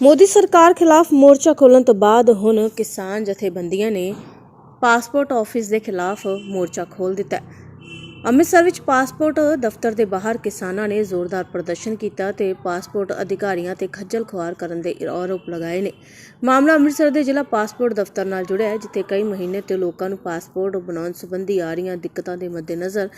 ਮੋਦੀ ਸਰਕਾਰ ਖਿਲਾਫ ਮੋਰਚਾ ਖੋਲਣ ਤੋਂ ਬਾਅਦ ਹੁਣ ਕਿਸਾਨ ਜਥੇਬੰਦੀਆਂ ਨੇ ਪਾਸਪੋਰਟ ਆਫਿਸ ਦੇ ਖਿਲਾਫ ਮੋਰਚਾ ਖੋਲ੍ਹ ਦਿੱਤਾ ਅੰਮ੍ਰਿਤਸਰ ਵਿੱਚ ਪਾਸਪੋਰਟ ਦਫ਼ਤਰ ਦੇ ਬਾਹਰ ਕਿਸਾਨਾਂ ਨੇ ਜ਼ੋਰਦਾਰ ਪ੍ਰਦਰਸ਼ਨ ਕੀਤਾ ਤੇ ਪਾਸਪੋਰਟ ਅਧਿਕਾਰੀਆਂ ਤੇ ਖੱਜਲ ਖੁਆਰ ਕਰਨ ਦੇ ਆਰੋਪ ਲਗਾਏ ਨੇ। ਮਾਮਲਾ ਅੰਮ੍ਰਿਤਸਰ ਦੇ ਜ਼ਿਲ੍ਹਾ ਪਾਸਪੋਰਟ ਦਫ਼ਤਰ ਨਾਲ ਜੁੜਿਆ ਹੈ, ਜਿੱਥੇ ਕਈ ਮਹੀਨੇ ਤੋਂ ਲੋਕਾਂ ਨੂੰ ਪਾਸਪੋਰਟ ਬਣਾਉਣ ਸੰਬੰਧੀ ਆ ਰਹੀਆਂ ਦਿੱਕਤਾਂ ਦੇ ਮੱਦੇਨਜ਼ਰ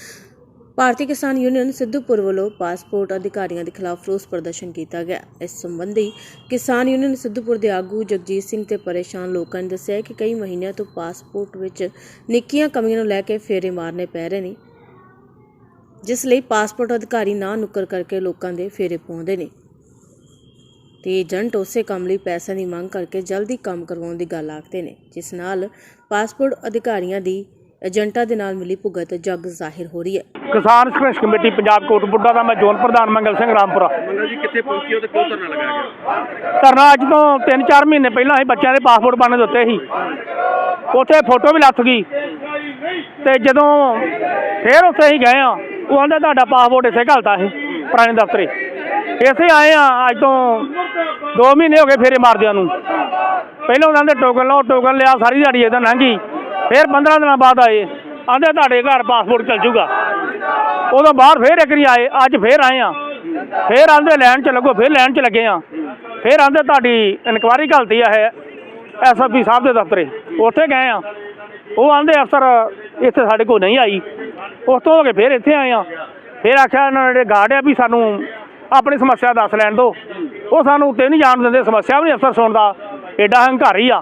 ਭਾਰਤੀ ਕਿਸਾਨ ਯੂਨੀਅਨ ਸਿੱਧੂਪੁਰ ਵੱਲੋਂ ਪਾਸਪੋਰਟ ਅਧਿਕਾਰੀਆਂ ਦੇ ਖਿਲਾਫ ਰੋਸ ਪ੍ਰਦਰਸ਼ਨ ਕੀਤਾ ਗਿਆ। ਇਸ ਸੰਬੰਧੀ ਕਿਸਾਨ ਯੂਨੀਅਨ ਸਿੱਧੂਪੁਰ ਦੇ ਆਗੂ ਜਗਜੀਤ ਸਿੰਘ ਤੇ ਪਰੇਸ਼ਾਨ ਲੋਕਾਂ ਨੇ ਦੱਸਿਆ ਕਿ ਕਈ ਮਹੀਨਿਆਂ ਤੋਂ ਪਾਸਪੋਰਟ ਵਿੱਚ ਨਿੱਕੀਆਂ ਕਮੀਆਂ ਨੂੰ ਲੈ ਕੇ ਫੇਰੇ ਮਾਰਨੇ ਪੈ ਰਹੇ ਨੇ, ਜਿਸ ਲਈ ਪਾਸਪੋਰਟ ਅਧਿਕਾਰੀ ਨਾ ਨੁੱਕਰ ਕਰਕੇ ਲੋਕਾਂ ਦੇ ਫੇਰੇ ਪਾਉਂਦੇ ਨੇ। ਤੇ ਏਜੰਟ ਉਸੇ ਕੰਮ ਲਈ ਪੈਸਿਆਂ ਦੀ ਮੰਗ ਕਰਕੇ ਜਲਦੀ ਕੰਮ ਕਰਵਾਉਣ ਦੀ ਗੱਲ ਆਖਦੇ ਨੇ, ਜਿਸ ਨਾਲ ਪਾਸਪੋਰਟ ਅਧਿਕਾਰੀਆਂ ਦੀ ਏਜੰਟਾਂ ਦੇ ਨਾਲ ਮਿਲੀ ਭੁਗਤ ਜਗ ਜ਼ਾਹਿਰ ਹੋ ਰਹੀ ਹੈ। ਕਿਸਾਨ ਸੰਘਰਸ਼ ਕਮੇਟੀ ਪੰਜਾਬ ਕੋਟਬੁੱਢਾ ਦਾ ਮੈਂ ਜ਼ੋਨ ਪ੍ਰਧਾਨ ਮੰਗਲ ਸਿੰਘ ਰਾਮਪੁਰਾ। ਮੰਗਲ ਜੀ ਕਿੱਥੇ ਪਹੁੰਚੇ ਹੋ ਤੇ ਕਿਉਂ ਧਰਨਾ ਲਗਾਇਆ ਗਿਆ? ਧਰਨਾ ਅੱਜ ਤੋਂ 3-4 ਮਹੀਨੇ ਪਹਿਲਾਂ ਅਸੀਂ ਬੱਚਿਆਂ ਦੇ ਪਾਸਪੋਰਟ ਬਣਨ ਦਿੱਤੇ ਸੀ ਉੱਥੇ ਫੋਟੋ ਵੀ ਲੱਥ ਗਈ। ਤੇ ਜਦੋਂ ਫੇਰ ਉੱਥੇ ਅਸੀਂ ਗਏ ਆ ਉਹ ਕਹਿੰਦਾ ਤੁਹਾਡਾ ਪਾਸਪੋਰਟ ਇਸੇ ਘਲਤਾ ਸੀ ਪੁਰਾਣੇ ਦਫ਼ਤਰੇ। ਇੱਥੇ ਆਏ ਆ ਅੱਜ ਤੋਂ 2 ਮਹੀਨੇ ਹੋ ਗਏ ਫੇਰੇ ਮਾਰਦਿਆਂ ਨੂੰ। ਪਹਿਲਾਂ ਉਹਨਾਂ ਦੇ ਟੋਕਨ ਲਓ ਟੋਕਨ ਲਿਆ ਸਾਰੀ ਦਿਹਾੜੀ ਇਹਦਾ ਲੰਘੀ ਫਿਰ 15 ਦਿਨਾਂ ਬਾਅਦ ਆਏ। ਆਂਦੇ ਤੁਹਾਡੇ ਘਰ ਪਾਸਪੋਰਟ ਚੱਲ ਜੂਗਾ। ਉਦੋਂ ਬਾਅਦ ਫਿਰ ਇੱਕ ਵਾਰੀ ਆਏ, ਅੱਜ ਫਿਰ ਆਏ ਆ ਫਿਰ ਆਂਦੇ ਲੈਣ ਚ ਲੱਗੋ, ਫਿਰ ਲੈਣ ਚ ਲੱਗੇ ਆ ਫਿਰ ਆਂਦੇ ਤੁਹਾਡੀ ਇਨਕੁਆਰੀ ਘਲਤੀ ਆ ਹੈ ਐਸਐਸਪੀ ਸਾਹਿਬ ਦੇ ਦਫ਼ਤਰੇ। ਉੱਥੇ ਗਏ ਆ ਉਹ ਆਂਦੇ ਅਫਸਰ, ਇੱਥੇ ਸਾਡੇ ਕੋਲ ਨਹੀਂ ਆਈ। ਉਸ ਤੋਂ ਹੋ ਕੇ ਫਿਰ ਇੱਥੇ ਆਏ ਆ ਫਿਰ ਆਖਿਆ ਇਹਨਾਂ ਜਿਹੜੇ ਗਾਰਡ ਆ ਵੀ ਸਾਨੂੰ ਆਪਣੀ ਸਮੱਸਿਆ ਦੱਸ ਲੈਣ ਦਿਓ ਉਹ ਸਾਨੂੰ ਉੱਤੇ ਨਹੀਂ ਜਾਣ ਦਿੰਦੇ, ਸਮੱਸਿਆ ਵੀ ਨਹੀਂ ਅਫਸਰ ਸੁਣਦਾ। ਐਡਾ ਹੰਕਾਰੀ ਆ।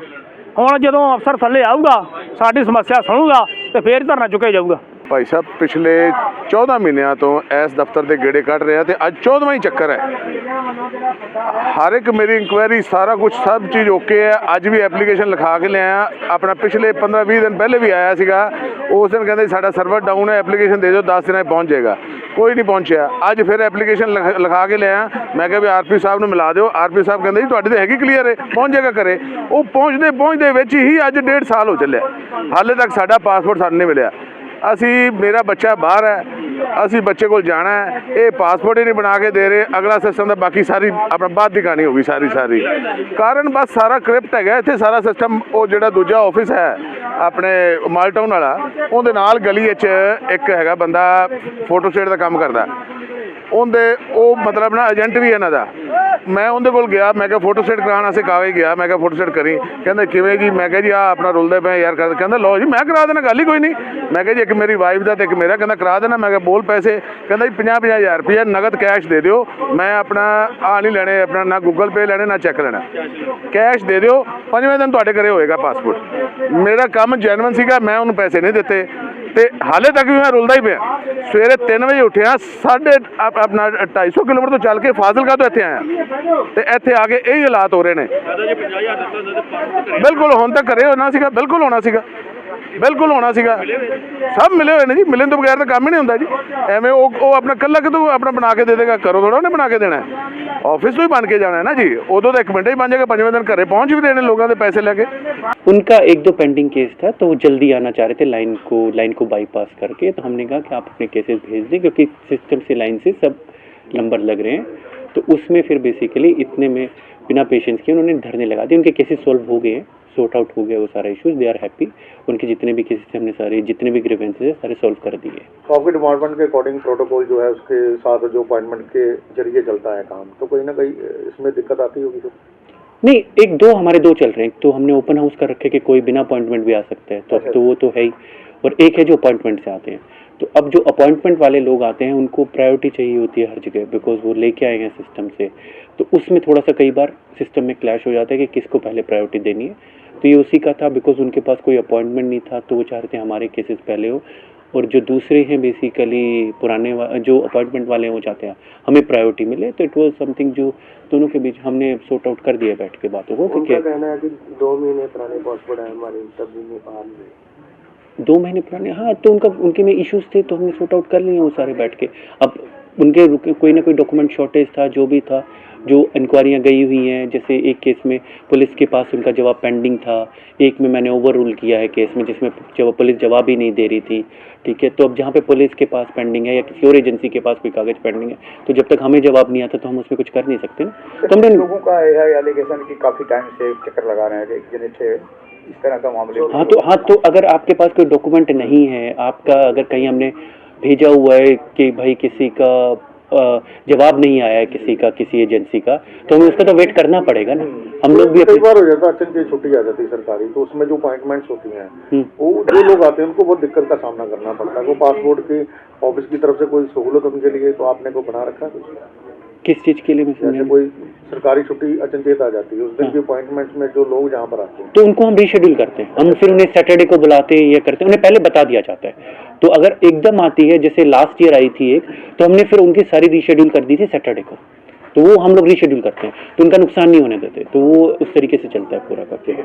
ਹੁਣ ਜਦੋਂ ਅਫਸਰ ਥੱਲੇ ਆਊਗਾ ਸਾਡੀ ਸਮੱਸਿਆ ਸੁਣੂਗਾ ਤੇ ਫੇਰ ਧਰਨਾ ਚੁੱਕਿਆ ਜਾਊਗਾ। ਭਾਈ ਸਾਹਿਬ, ਪਿਛਲੇ 14 ਮਹੀਨਿਆਂ ਤੋਂ ਇਸ ਦਫ਼ਤਰ ਦੇ ਗੇੜੇ ਕੱਢ ਰਿਹਾ ਤੇ ਅੱਜ 14ਵਾਂ ਹੀ ਚੱਕਰ ਹੈ। ਹਰ ਇੱਕ ਮੇਰੀ ਇਨਕੁਆਇਰੀ ਸਾਰਾ ਕੁਝ ਸਭ ਚੀਜ਼ ਓਕੇ ਹੈ। ਅੱਜ ਵੀ ਐਪਲੀਕੇਸ਼ਨ ਲਿਖਾ ਕੇ ਲਿਆਇਆ। ਆਪਣਾ ਪਿਛਲੇ 15-20 ਦਿਨ ਪਹਿਲੇ ਵੀ ਆਇਆ ਸੀਗਾ। ਉਸ ਦਿਨ ਕਹਿੰਦੇ ਸਾਡਾ ਸਰਵਰ ਡਾਊਨ ਹੈ ਐਪਲੀਕੇਸ਼ਨ ਦੇ ਦਿਓ 10 ਦਿਨਾਂ 'ਚ ਪਹੁੰਚ ਜਾਏਗਾ। ਕੋਈ ਨਹੀਂ ਪਹੁੰਚਿਆ। ਅੱਜ ਫਿਰ ਐਪਲੀਕੇਸ਼ਨ ਲਿਖ- ਲਿਖਾ ਕੇ ਲਿਆ ਮੈਂ ਕਿਹਾ ਵੀ ਆਰਪੀ ਸਾਹਿਬ ਨੂੰ ਮਿਲਾ ਦਿਓ। ਆਰਪੀ ਸਾਹਿਬ ਕਹਿੰਦੇ ਜੀ, ਤੁਹਾਡੀ ਤਾਂ ਹੈਗੀ ਕਲੀਅਰ ਹੈ ਪਹੁੰਚ ਜਾਏਗਾ ਘਰੇ। ਉਹ ਪਹੁੰਚਦੇ ਪਹੁੰਚਦੇ ਵਿੱਚ ਹੀ ਅੱਜ ਡੇਢ ਸਾਲ ਹੋ ਚੱਲਿਆ। ਹਾਲੇ ਤੱਕ ਸਾਡਾ ਪਾਸਪੋਰਟ ਸਾਨੂੰ ਨਹੀਂ ਮਿਲਿਆ। ਅਸੀਂ, ਮੇਰਾ ਬੱਚਾ ਬਾਹਰ ਹੈ, ਅਸੀਂ ਬੱਚੇ ਕੋਲ ਜਾਣਾ ਹੈ, ਇਹ ਪਾਸਪੋਰਟ ਹੀ ਨਹੀਂ ਬਣਾ ਕੇ ਦੇ ਰਹੇ, ਅਗਲਾ ਸਿਸਟਮ ਦਾ ਬਾਕੀ ਸਾਰੀ, ਆਪਣਾ ਬਾਅਦ ਦੀ ਕਹਾਣੀ ਹੋ ਗਈ ਸਾਰੀ ਸਾਰੀ। ਕਾਰਨ ਬਸ ਸਾਰਾ ਕ੍ਰਿਪਟ ਹੈਗਾ, ਇੱਥੇ ਸਾਰਾ ਸਿਸਟਮ ਉਹ ਜਿਹੜਾ ਦੂਜਾ ਆਫਿਸ ਹੈ, ਆਪਣੇ ਮਾਲਟਾਊਨ ਵਾਲਾ, ਉਹਦੇ ਨਾਲ ਗਲੀ ਵਿੱਚ ਇੱਕ ਹੈਗਾ ਬੰਦਾ ਫੋਟੋ ਸਟੇਟ ਦਾ ਕੰਮ ਕਰਦਾ। ਉਹਦੇ ਉਹ ਮਤਲਬ ਨਾ ਏਜੰਟ ਵੀ ਇਹਨਾਂ ਦਾ। ਮੈਂ ਉਹਦੇ ਕੋਲ ਗਿਆ, ਮੈਂ ਕਿਹਾ ਫੋਟੋ ਸਟੇਟ ਕਰਾਉਣ ਵਾਸਤੇ ਕਾਗਜ਼ ਗਿਆ, ਮੈਂ ਕਿਹਾ ਫੋਟੋ ਸਟੇਟ ਕਰੀ। ਕਹਿੰਦਾ, ਕਿਵੇਂ ਜੀ? ਮੈਂ ਕਿਹਾ ਜੀ ਆ ਆਪਣਾ ਰੁਲਦੇ ਪਏ ਯਾਰ ਕਰ ਕਹਿੰਦਾ, ਲਓ ਜੀ, ਮੈਂ ਕਰਾ ਦੇਣਾ ਗੱਲ ਹੀ ਕੋਈ ਨਹੀਂ। ਮੈਂ ਕਿਹਾ ਜੀ, ਇੱਕ ਮੇਰੀ ਵਾਈਫ ਦਾ ਤੇ ਇੱਕ ਮੇਰਾ, ਕਹਿੰਦਾ, ਕਰਾ ਦੇਣਾ ਮੈਂ ਕਿਹਾ, ਬੋਲ ਪੈਸੇ। ਕਹਿੰਦਾ ਜੀ 50 50 ਹਜ਼ਾਰ ਰੁਪਏ ਨਗਦ ਕੈਸ਼ ਦੇ ਦਿਓ। ਮੈਂ ਆਪਣਾ ਆ ਨਹੀਂ ਲੈਣੇ, ਆਪਣਾ ਨਾ ਗੂਗਲ ਪੇ ਲੈਣੇ, ਨਾ ਚੈੱਕ ਲੈਣਾ। ਕੈਸ਼ ਦੇ ਦਿਓ। ਪੰਜਵੇਂ ਦਿਨ ਤੁਹਾਡੇ ਘਰੇ ਹੋਏਗਾ ਪਾਸਪੋਰਟ ਮੇਰਾ ਕੰਮ ਜੈਨੂਇਨ ਸੀਗਾ, ਮੈਂ ਉਹਨੂੰ ਪੈਸੇ ਨਹੀਂ ਦਿੱਤੇ। ਤੇ ਹਾਲੇ ਤੱਕ ਵੀ ਮੈਂ ਰੁਲਦਾ ਹੀ ਪਿਆ। ਸਵੇਰੇ 3 ਵਜੇ ਉੱਠਿਆ, ਸਾਢੇ ਆਪ- ਆਪਣਾ 250 ਕਿਲੋਮੀਟਰ ਤੋਂ ਚੱਲ ਕੇ ਫਾਜ਼ਿਲਕਾ ਤੋਂ ਇੱਥੇ ਆਇਆ। ਤੇ ਇੱਥੇ ਆ ਕੇ ਇਹ ਹਾਲਾਤ ਹੋ ਰਹੇ ਨੇ। ਬਿਲਕੁਲ ਹੁਣ ਤੱਕ ਘਰੇ ਹੋਣਾ ਸੀਗਾ, ਬਿਲਕੁਲ ਹੋਣਾ ਸੀਗਾ। ਬਿਲਕੁਲ ਹੋਣਾ ਸੀਗਾ। ਸਭ ਮਿਲੇ ਹੋਏ ਨੇ ਜੀ, ਮਿਲਣ ਤੋਂ ਬਗੈਰ ਤਾਂ ਕੰਮ ਹੀ ਨਹੀਂ ਹੁੰਦਾ ਜੀ। ਐਵੇਂ ਉਹ ਉਹ ਆਪਣਾ ਕੱਲਾ ਕਿਤੋਂ ਆਪਣਾ ਬਣਾ ਕੇ ਦੇ ਦੇਗਾ ਕਰੋ ਥੋੜਾ ਉਹਨੇ ਬਣਾ ਕੇ ਦੇਣਾ। ਆਫਿਸ ਤੋਂ ਹੀ ਬਣ ਕੇ ਜਾਣਾ ਹੈ ਨਾ ਜੀ। ਉਦੋਂ ਤਾਂ ਇੱਕ ਮਿੰਟ ਹੀ ਬਣ ਜਾਏਗਾ, ਪੰਜਵੇਂ ਦਿਨ ਘਰੇ ਪਹੁੰਚ ਵੀ ਦੇਣੇ ਲੋਕਾਂ ਦੇ ਪੈਸੇ ਲੈ ਕੇ। उनका एक दो पेंडिंग केस था तो वो जल्दी आना चाह रहे थे लाइन को लाइन को बाईपास करके। तो हमने कहा कि आप अपने केसेस भेज दें, क्योंकि सिस्टम से लाइन से सब नंबर लग रहे हैं। तो उसमें फिर बेसिकली इतने में बिना पेशेंस के उन्होंने धरने लगा दिए। उनके केसेस सॉल्व हो गए हैं सॉर्ट आउट हो गया वो सारा इश्यूज़ दे आर हैप्पी उनके जितने भी केसेस हमने सारे, जितने भी ग्रीवेंसेस है, सारे सॉल्व कर दिए। तो आपके डिपार्टमेंट के अकॉर्डिंग प्रोटोकॉल जो है, उसके साथ जो अपॉइंटमेंट के ज़रिए चलता है काम। तो कहीं ना कहीं इसमें दिक्कत आती होगी तो। नहीं एक दो हमारे दो चल रहे हैं। तो हमने ओपन हाउस कर रखे कि कोई बिना अपॉइंटमेंट भी आ सकता है। तो अब तो वो तो है ही। और एक है जो अपॉइंटमेंट से आते हैं। तो अब जो अपॉइंटमेंट वाले लोग आते हैं उनको प्रायोरिटी चाहिए होती है हर जगह बिकॉज़ वो लेके आए हैं सिस्टम से। तो उसमें थोड़ा सा कई बार सिस्टम में क्लैश हो जाता है कि किसको पहले प्रायोरिटी देनी है। तो ये उसी का था बिकॉज़ उनके पास कोई अपॉइंटमेंट नहीं था तो वो चाह रहे थे हमारे केसेस पहले हो। और जो दूसरे हैं बेसिकली पुराने वा- जो अपॉइंटमेंट वाले हैं वो चाहते हैं। हमें प्रायोरिटी मिले तो इट वॉज़ समथिंग जो दोनों के बीच हमने सॉर्ट आउट कर दिया बैठ के बातों को उनका कहना है कि दो महीने पुराने पासपोर्ट है हमारे तब नहीं दो महीने पुराने? हाँ तो उनका उनके में इश्यूज़ थे तो हमने सॉर्ट आउट कर लिए वो सारे बैठ के। अब उनके कोई ना कोई डॉक्यूमेंट शॉर्टेज था जो भी था जो इंक्वायरियाँ गई हुई हैं जैसे एक केस में पुलिस के पास उनका जवाब पेंडिंग था एक में मैंने ओवर रूल किया है केस में जिसमें जब पुलिस जवाब ही नहीं दे रही थी ठीक है? तो अब जहाँ पे पुलिस के पास पेंडिंग है या किसी और एजेंसी के पास कोई कागज़ पेंडिंग है तो जब तक हमें जवाब नहीं आता तो हम उसमें कुछ कर नहीं सकते ना। तो हमने लोगों का एलिगेशन कि काफ़ी टाइम से चक्कर लगा रहे हैं इस तरह का मामले हाँ तो हाँ तो अगर आपके पास कोई डॉक्यूमेंट नहीं है आपका अगर कहीं हमने भेजा हुआ है कि भाई किसी का जवाब नहीं आया है किसी का किसी एजेंसी का तो हमें उसका तो वेट करना पड़ेगा ना। हम लोग भी कई अपनी बार हो जाता है अचानक से छुट्टी आ जाती है सरकारी तो उसमें जो अपॉइंटमेंट्स होती हैं हम्म। वो जो लोग आते हैं उनको बहुत दिक्कत का सामना करना पड़ता है। वो पासपोर्ट की ऑफ़िस की तरफ़ से कोई सहूलत उनके लिए तो आपने को बना रखा है कुछ? किस चीज़ के लिए जैसे कोई सरकारी छुट्टी अचंचेत आ जाती है उस दिन की अपॉइंटमेंट्स में जो लोग जहाँ पर आते हैं। तो उनको हम रीशेड्यूल करते हैं। हम फिर उन्हें सैटरडे को बुलाते हैं ये करते हैं उन्हें पहले बता दिया जाता है। तो अगर एकदम आती है जैसे लास्ट ईयर आई थी एक तो हमने फिर उनकी सारी रीशेड्यूल कर दी थी सैटरडे को। तो वो हम लोग रीशेड्यूल करते हैं। तो उनका नुकसान नहीं होने देते। तो वो उस तरीके से चलता है पूरा का पूरा